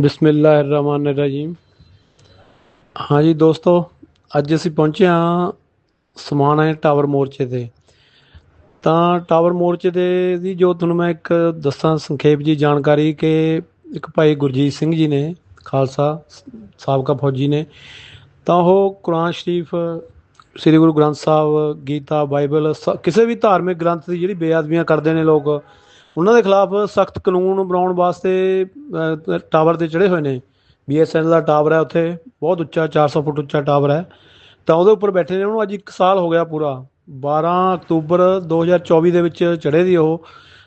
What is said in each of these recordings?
ਬਿਸਮਿਲ੍ਲਾਹਿਰਰਹਿਮਾਨਿਰਰਹੀਮ। ਹਾਂਜੀ ਦੋਸਤੋ, ਅੱਜ ਅਸੀਂ ਪਹੁੰਚੇ ਹਾਂ ਸਮਾਣਾ ਟਾਵਰ ਮੋਰਚੇ ਤੇ। ਤਾਂ ਟਾਵਰ ਮੋਰਚੇ ਦੇ ਦੀ ਜੋ ਤੁਹਾਨੂੰ ਮੈਂ ਇੱਕ ਦੱਸਾਂ ਸੰਖੇਪ ਜੀ ਜਾਣਕਾਰੀ ਕਿ ਇੱਕ ਭਾਈ ਗੁਰਜੀਤ ਸਿੰਘ ਜੀ ਨੇ, ਖਾਲਸਾ ਸਾਬਕਾ ਫੌਜੀ ਨੇ, ਤਾਂ ਉਹ ਕੁਰਾਨ ਸ਼ਰੀਫ, ਸ੍ਰੀ ਗੁਰੂ ਗ੍ਰੰਥ ਸਾਹਿਬ, ਗੀਤਾ, ਬਾਈਬਲ, ਸ- ਕਿਸੇ ਵੀ ਧਾਰਮਿਕ ਗ੍ਰੰਥ ਦੀ ਜਿਹੜੀ ਬੇਅਦਬੀਆਂ ਕਰਦੇ ਨੇ ਲੋਕ ਉਹਨਾਂ ਦੇ ਖਿਲਾਫ ਸਖਤ ਕਾਨੂੰਨ ਬਣਾਉਣ ਵਾਸਤੇ ਟਾਵਰ ਤੇ ਚੜੇ ਹੋਏ ਨੇ। ਬੀਐਸਐਨਐਲ ਦਾ ਟਾਵਰ ਹੈ ਉੱਥੇ, ਬਹੁਤ ਉੱਚਾ 400 ਫੁੱਟ ਉੱਚਾ ਟਾਵਰ ਹੈ। ਤਾਂ ਉਹਦੇ ਉੱਪਰ ਬੈਠੇ ਨੇ, ਉਹਨੂੰ ਅੱਜ 1 ਸਾਲ ਹੋ ਗਿਆ ਪੂਰਾ। 12 ਅਕਤੂਬਰ 2024 ਦੇ ਵਿੱਚ ਚੜੇ ਦੀ ਉਹ।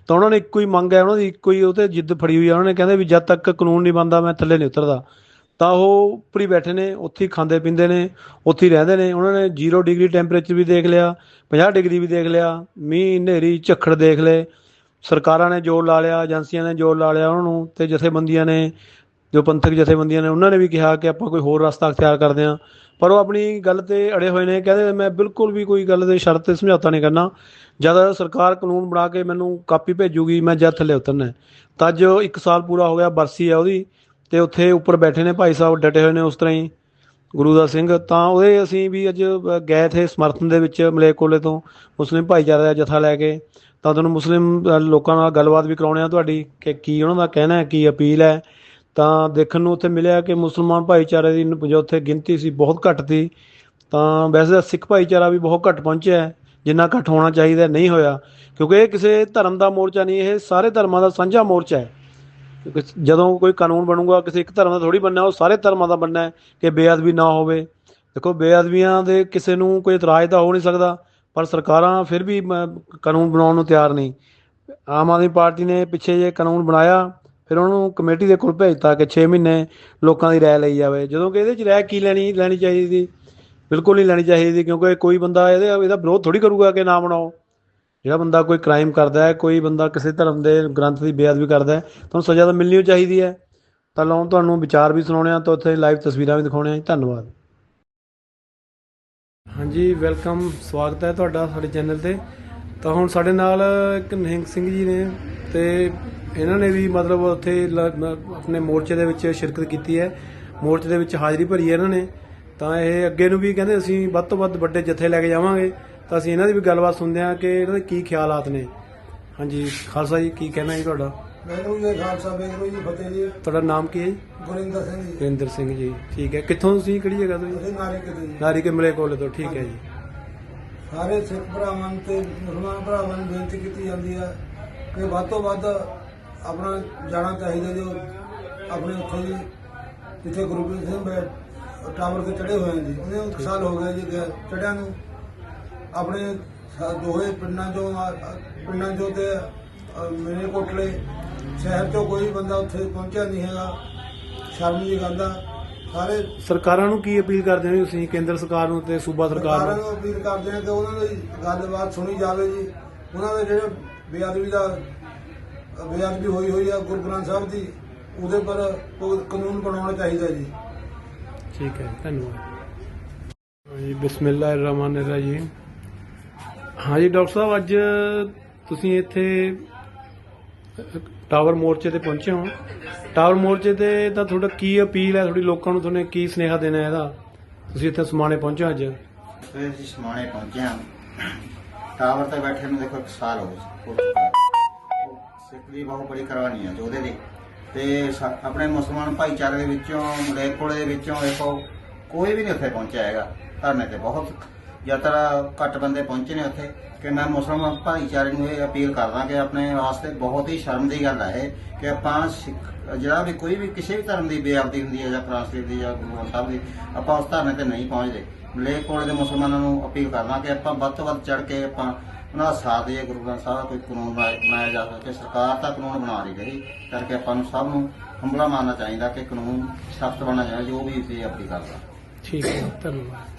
ਤਾਂ ਉਹਨਾਂ ਨੇ ਇੱਕੋ ਹੀ ਮੰਗ ਹੈ, ਉਹਨਾਂ ਦੀ ਇੱਕੋ ਹੀ ਉਹ ਤੇ ਜਿੱਦ ਫੜੀ ਹੋਈ ਹੈ ਉਹਨਾਂ ਨੇ ਕਹਿੰਦੇ ਵੀ ਜਦ ਤੱਕ ਕਾਨੂੰਨ ਨਹੀਂ ਬਣਦਾ, ਮੈਂ ਥੱਲੇ ਨਹੀਂ ਉਤਰਦਾ। ਤਾਂ ਉਹ ਉੱਪਰ ਹੀ ਬੈਠੇ ਨੇ, ਉੱਥੇ ਹੀ ਖਾਂਦੇ ਪੀਂਦੇ ਨੇ, ਉੱਥੇ ਹੀ ਰਹਿੰਦੇ ਨੇ। ਉਹਨਾਂ ਨੇ 0 ਡਿਗਰੀ ਟੈਂਪਰੇਚਰ ਵੀ ਦੇਖ ਲਿਆ 50 ਡਿਗਰੀ ਵੀ ਦੇਖ ਲਿਆ, ਮੀਂਹ, ਹਨੇਰੀ, ਝੱਖੜ ਦੇਖ ਲਏ। ਸਰਕਾਰਾਂ ਨੇ ਜ਼ੋਰ ਲਾ ਲਿਆ, ਏਜੰਸੀਆਂ ਨੇ ਜ਼ੋਰ ਲਾ ਲਿਆ ਉਹਨਾਂ ਨੂੰ ਤੇ ਜਥੇਬੰਦੀਆਂ ਨੇ, ਜੋ ਪੰਥਕ ਜਥੇਬੰਦੀਆਂ ਨੇ, ਉਹਨਾਂ ਨੇ ਵੀ ਕਿਹਾ ਕਿ ਆਪਾਂ ਕੋਈ ਹੋਰ ਰਸਤਾ ਅਖਤਿਆਰ ਕਰਦੇ ਹਾਂ। ਪਰ ਉਹ ਆਪਣੀ ਗੱਲ ਤੇ ਅੜੇ ਹੋਏ ਨੇ, ਕਹਿੰਦੇ ਮੈਂ ਬਿਲਕੁਲ ਵੀ ਕੋਈ ਗੱਲ ਦੇ ਸ਼ਰਤ ਤੇ ਸਮਝੌਤਾ ਨਹੀਂ ਕਰਨਾ। ਜਦ ਸਰਕਾਰ ਕਾਨੂੰਨ ਬਣਾ ਕੇ ਮੈਨੂੰ ਕਾਪੀ ਭੇਜੂਗੀ, ਮੈਂ ਜਦ ਥੱਲੇ ਉਤਰਨਾ ਹੈ। ਤਾਂ ਅੱਜ 1 ਸਾਲ ਪੂਰਾ ਹੋ ਗਿਆ, ਬਰਸੀ ਹੈ ਉਹਦੀ, ਤੇ ਉੱਥੇ ਉੱਪਰ ਬੈਠੇ ਨੇ ਭਾਈ ਸਾਹਿਬ, ਡਟੇ ਹੋਏ ਨੇ ਉਸ ਤਰ੍ਹਾਂ ਹੀ। ਗੁਰੂ ਦਾ ਸਿੰਘ, ਤਾਂ ਉਹਦੇ ਅਸੀਂ ਵੀ ਅੱਜ ਗਏ ਥੇ ਸਮਰਥਨ ਦੇ ਵਿੱਚ ਮਲੇਕੋਲੇ ਤੋਂ। ਮੁਸਲਿਮ ਭਾਈਚਾਰੇ ਦਾ ਜਥਾ ਲੈ ਕੇ। ਤਾਂ ਤੁਹਾਨੂੰ ਮੁਸਲਿਮ ਲੋਕਾਂ ਨਾਲ ਗੱਲਬਾਤ ਵੀ ਕਰਾਉਣੇ ਆ ਤੁਹਾਡੀ, ਕਿ ਕੀ ਉਹਨਾਂ ਦਾ ਕਹਿਣਾ ਹੈ, ਕੀ ਅਪੀਲ ਹੈ। ਤਾਂ ਦੇਖਣ ਨੂੰ ਉੱਥੇ ਮਿਲਿਆ ਕਿ ਮੁਸਲਮਾਨ ਭਾਈਚਾਰੇ ਦੀ ਜੋ ਉੱਥੇ ਗਿਣਤੀ ਸੀ ਬਹੁਤ ਘੱਟ ਸੀ। ਤਾਂ ਵੈਸੇ ਤਾਂ ਸਿੱਖ ਭਾਈਚਾਰਾ ਵੀ ਬਹੁਤ ਘੱਟ ਪਹੁੰਚਿਆ ਹੈ, ਜਿੰਨਾ ਘੱਟ ਹੋਣਾ ਚਾਹੀਦਾ, ਨਹੀਂ ਹੋਇਆ। ਕਿਉਂਕਿ ਇਹ ਕਿਸੇ ਧਰਮ ਦਾ ਮੋਰਚਾ ਨਹੀਂ, ਇਹ ਸਾਰੇ ਧਰਮਾਂ ਦਾ ਸਾਂਝਾ ਮੋਰਚਾ ਹੈ। ਜਦੋਂ ਕੋਈ ਕਾਨੂੰਨ ਬਣੂਗਾ, ਕਿਸੇ ਇੱਕ ਧਰਮ ਦਾ ਥੋੜੀ ਬਣਨਾ, ਉਹ ਸਾਰੇ ਧਰਮਾਂ ਦਾ ਬਣਨਾ ਹੈ ਕਿ ਬੇਅਦਬੀ ਨਾ ਹੋਵੇ। ਦੇਖੋ, ਬੇਅਦਬੀਆਂ ਦੇ ਕਿਸੇ ਨੂੰ ਕੋਈ ਇਤਰਾਜ਼ ਤਾਂ ਹੋ ਨਹੀਂ ਸਕਦਾ, ਪਰ ਸਰਕਾਰਾਂ ਫਿਰ ਵੀ ਕਾਨੂੰਨ ਬਣਾਉਣ ਨੂੰ ਤਿਆਰ ਨਹੀਂ। ਆਮ ਆਦਮੀ ਪਾਰਟੀ ਨੇ ਪਿੱਛੇ ਜੇ ਕਾਨੂੰਨ ਬਣਾਇਆ, ਫਿਰ ਉਹਨੂੰ ਕਮੇਟੀ ਦੇ ਕੋਲ ਭੇਜਤਾ ਕਿ 6 ਮਹੀਨੇ ਲੋਕਾਂ ਦੀ ਰਾਏ ਲਈ ਜਾਵੇ। ਜਦੋਂ ਕਿ ਇਹਦੇ 'ਚ ਰਾਏ ਕੀ ਲੈਣੀ ਲੈਣੀ ਚਾਹੀਦੀ ਬਿਲਕੁਲ ਨਹੀਂ ਲੈਣੀ ਚਾਹੀਦੀ, ਕਿਉਂਕਿ ਕੋਈ ਬੰਦਾ ਇਹਦੇ, ਇਹਦਾ ਵਿਰੋਧ ਥੋੜੀ ਕਰੂਗਾ ਕਿ ਨਾ ਬਣਾਓ। ਜਿਹੜਾ ਬੰਦਾ ਕੋਈ ਕ੍ਰਾਈਮ ਕਰਦਾ ਹੈ, ਕੋਈ ਬੰਦਾ ਕਿਸੇ ਧਰਮ ਦੇ ਗ੍ਰੰਥ ਦੀ ਬੇਅਦਬੀ ਕਰਦਾ ਹੈ, ਤੁਹਾਨੂੰ ਸਜ਼ਾ ਤਾਂ ਮਿਲਣੀ ਚਾਹੀਦੀ ਹੈ। ਤਾਂ ਲਓ, ਤੁਹਾਨੂੰ ਵਿਚਾਰ ਵੀ ਸੁਣਾਉਣੇ ਆ ਤਾਂ ਉੱਥੇ ਲਾਈਵ ਤਸਵੀਰਾਂ ਵੀ ਦਿਖਾਉਣੇ ਆ ਧੰਨਵਾਦ। ਹਾਂਜੀ ਵੈਲਕਮ ਸਵਾਗਤ ਹੈ ਤੁਹਾਡਾ ਸਾਡੇ ਚੈਨਲ ਤੇ। ਤਾਂ ਹੁਣ ਸਾਡੇ ਨਾਲ ਇੱਕ ਨਿਹੰਗ ਸਿੰਘ ਜੀ ਨੇ ਤੇ ਇਹਨਾਂ ਨੇ ਵੀ ਮਤਲਬ ਉੱਥੇ ਆਪਣੇ ਮੋਰਚੇ ਦੇ ਵਿੱਚ ਸ਼ਿਰਕਤ ਕੀਤੀ ਹੈ। ਮੋਰਚੇ ਦੇ ਵਿੱਚ ਹਾਜ਼ਰੀ ਭਰੀ ਹੈ ਇਹਨਾਂ ਨੇ। ਤਾਂ ਇਹ ਅੱਗੇ ਨੂੰ ਵੀ ਕਹਿੰਦੇ ਅਸੀਂ ਵੱਧ ਤੋਂ ਵੱਧ ਵੱਡੇ ਜਥੇ ਲੈ ਕੇ ਜਾਵਾਂਗੇ। ਤਾਂ ਅਸੀਂ ਇਹਨਾਂ ਦੀ ਵੀ ਗੱਲਬਾਤ ਸੁਣਦੇ ਹਾਂ ਕਿ ਇਹਨਾਂ ਦੇ ਕੀ ਖਿਆਲਾਤ ਨੇ। ਹਾਂਜੀ ਖਾਲਸਾ ਜੀ ਕੀ ਕਹਿਣਾ ਜੀ ਤੁਹਾਡਾ? ਮੈਨੂੰ ਜੀ ਖਾਲਸਾ ਬੇਗਰੂ ਜੀ ਫਤਿਹ ਜੀ। ਤੁਹਾਡਾ ਨਾਮ ਕੀ ਹੈ ਜੀ? ਗੁਰਿੰਦਰ ਸਿੰਘ ਜੀ। ਵਰਿੰਦਰ ਸਿੰਘ ਜੀ ਠੀਕ ਹੈ। ਕਿੱਥੋਂ ਤੁਸੀਂ ਕਿਹੜੀ ਜਗ੍ਹਾ ਤੋਂ ਜੀ? ਅਸੀਂ ਨਾਰੇ ਕਿਤੇ ਜੀ। ਨਾਰੀ ਕੇ ਮਲੇ ਕੋਲੇ ਤੋਂ ਠੀਕ ਹੈ ਜੀ। ਸਾਰੇ ਸਿੱਖ ਭਰਾਵਾਂ ਨੂੰ ਤੇ ਮੁਸਲਮਾਨ ਭਰਾਵਾਂ ਨੂੰ ਬੇਨਤੀ ਕੀਤੀ ਜਾਂਦੀ ਹੈ ਕਿ ਵੱਧ ਤੋਂ ਵੱਧ ਆਪਣਾ ਜਾਣਾ ਚਾਹੀਦਾ ਜੋ ਆਪਣੇ ਉੱਥੇ ਜੀ ਜਿੱਥੇ ਗੁਰੂ ਗੋਬਿੰਦ ਸਿੰਘ ਬੈ- ਟਾਵਰ ਤੇ ਚੜੇ ਹੋਏ ਨੇ ਜੀ। ਉਹਨੇ ਸਾਲ ਹੋ ਗਿਆ ਜੀ ਚੜਿਆਂ ਨੂੰ। ਆਪਣੇ ਦੋਹੇ ਪਿੰਡਾਂ ਚੋਂ ਪਿੰਡਾਂ ਚੋਂ ਤੇ ਮੇਰੇ ਕੋਟਲੇ ਸ਼ਹਿਰ ਚੋਂ ਕੋਈ ਬੰਦਾ ਉੱਥੇ ਪਹੁੰਚਿਆ ਨਹੀਂ ਹੈਗਾ। ਸ਼ਰਮ ਦੀ ਗੱਲ ਆ। ਸਾਰੇ ਸਰਕਾਰਾਂ ਨੂੰ ਕੀ ਅਪੀਲ ਕਰਦੇ ਹੋ ਤੁਸੀਂ ਕੇਂਦਰ ਸਰਕਾਰ ਨੂੰ ਤੇ ਸੂਬਾ ਸਰਕਾਰ ਸਰਕਾਰਾਂ ਨੂੰ ਨੂੰ ਅਪੀਲ ਕਰਦੇ ਆ ਕਿ ਉਹਨਾਂ ਦੀ ਗੱਲਬਾਤ ਸੁਣੀ ਜਾਵੇ ਜੀ। ਉਹਨਾਂ ਦੇ ਜਿਹੜੇ ਬੇਅਦਬੀ ਦਾ ਬੇਅਦਬੀ ਹੋਈ ਹੋਈ ਆ ਗੁਰੂ ਗ੍ਰੰਥ ਸਾਹਿਬ ਦੀ ਉਹਦੇ ਪਰ ਕੋਈ ਕਾਨੂੰਨ ਬਣਾਉਣਾ ਚਾਹੀਦਾ ਜੀ। ਠੀਕ ਹੈ ਧੰਨਵਾਦ। ਹਾਂਜੀ ਬਿਸਮਿਲ੍ਲਾਹਿਰਰਹਿਮਾਨਿਰਰਹੀਮ ਹਾਂਜੀ, ਡਾਕਟਰ ਸਾਹਿਬ, ਅੱਜ ਤੁਸੀਂ ਇੱਥੇ ਟਾਵਰ ਮੋਰਚੇ ਤੇ ਪਹੁੰਚੇ ਹੋ। ਟਾਵਰ ਮੋਰਚੇ ਤੇ ਤਾਂ ਤੁਹਾਡਾ ਕੀ ਅਪੀਲ ਹੈ? ਤੁਹਾਡੀ ਲੋਕਾਂ ਨੂੰ ਤੁਹਾਨੇ ਕੀ ਸੁਨੇਹਾ ਦੇਣਾ ਇਹਦਾ? ਤੁਸੀਂ ਇੱਥੇ ਸਮਾਣੇ ਪਹੁੰਚੇ ਅੱਜ? ਫਿਰ ਅਸੀਂ ਸਮਾਣੇ ਪਹੁੰਚੇ ਹਾਂ ਟਾਵਰ ਤੇ ਬੈਠੇ ਨੂੰ ਦੇਖੋ, ਇੱਕ ਸਾਲ ਹੋ ਹੋ ਚੁੱਕਾ ਸਿੱਖ ਦੀ ਬਹੁਤ ਬੜੀ ਕੁਰਬਾਨੀ ਹੈ ਉਹਦੇ ਦੀ ਤੇ ਸਾ- ਆਪਣੇ ਮੁਸਲਮਾਨ ਭਾਈਚਾਰੇ ਦੇ ਵਿੱਚੋਂ ਮਲੇਕੋਲੇ ਦੇ ਵਿੱਚੋਂ ਦੇਖੋ, ਕੋਈ ਵੀ ਨਹੀਂ ਉੱਥੇ ਪਹੁੰਚਿਆ ਹੈਗਾ। ਧਰਨੇ ਤੇ ਬਹੁਤ ਜ਼ਿਆਦਾ ਘੱਟ ਬੰਦੇ ਪਹੁੰਚੇ ਨੇ ਉੱਥੇ, ਕਿ ਮੈਂ ਮੁਸਲਮਾਨ ਭਾਈਚਾਰੇ ਨੂੰ ਇਹ ਅਪੀਲ ਕਰਦਾ ਕਿ ਆਪਣੇ ਵਾਸਤੇ ਬਹੁਤ ਹੀ ਸ਼ਰਮ ਦੀ ਗੱਲ ਹੈ ਇਹ, ਕਿ ਆਪਾਂ ਸਿੱਖ, ਜਿਹੜਾ ਵੀ ਕੋਈ ਵੀ ਕਿਸੇ ਵੀ ਧਰਮ ਦੀ ਬੇਅਬਦੀ ਹੁੰਦੀ ਹੈ ਜਾਂ ਫਰਾਂਸੀ ਦੀ ਜਾਂ ਗੁਰੂ ਗ੍ਰੰਥ ਸਾਹਿਬ ਦੀ, ਆਪਾਂ ਉਸ ਧਰਨੇ ਤੇ ਨਹੀਂ ਪਹੁੰਚਦੇ। ਮਲੇਕੋਲੇ ਦੇ ਮੁਸਲਮਾਨਾਂ ਨੂੰ ਅਪੀਲ ਕਰਦਾ ਕਿ ਆਪਾਂ ਵੱਧ ਤੋਂ ਵੱਧ ਚੜ ਕੇ ਆਪਾਂ ਉਹਨਾਂ ਦਾ ਸਾਥ ਦਈਏ, ਗੁਰੂ ਗ੍ਰੰਥ ਸਾਹਿਬ ਦਾ ਕੋਈ ਕਾਨੂੰਨ ਬਣਾਇਆ ਜਾ ਸਕੇ, ਸਰਕਾਰ ਤਾਂ ਕਾਨੂੰਨ ਬਣਾ ਰਹੀ ਗਈ ਕਰਕੇ ਆਪਾਂ ਨੂੰ ਸਭ ਨੂੰ ਹੰਬਲਾ ਮਾਰਨਾ ਚਾਹੀਦਾ ਕਿ ਕਾਨੂੰਨ ਸਖਤ ਬਣਨਾ ਚਾਹੀਦਾ, ਜੋ ਵੀ ਬੇਅਦਬੀ ਕਰਦਾ। ਠੀਕ ਹੈ, ਧੰਨਵਾਦ।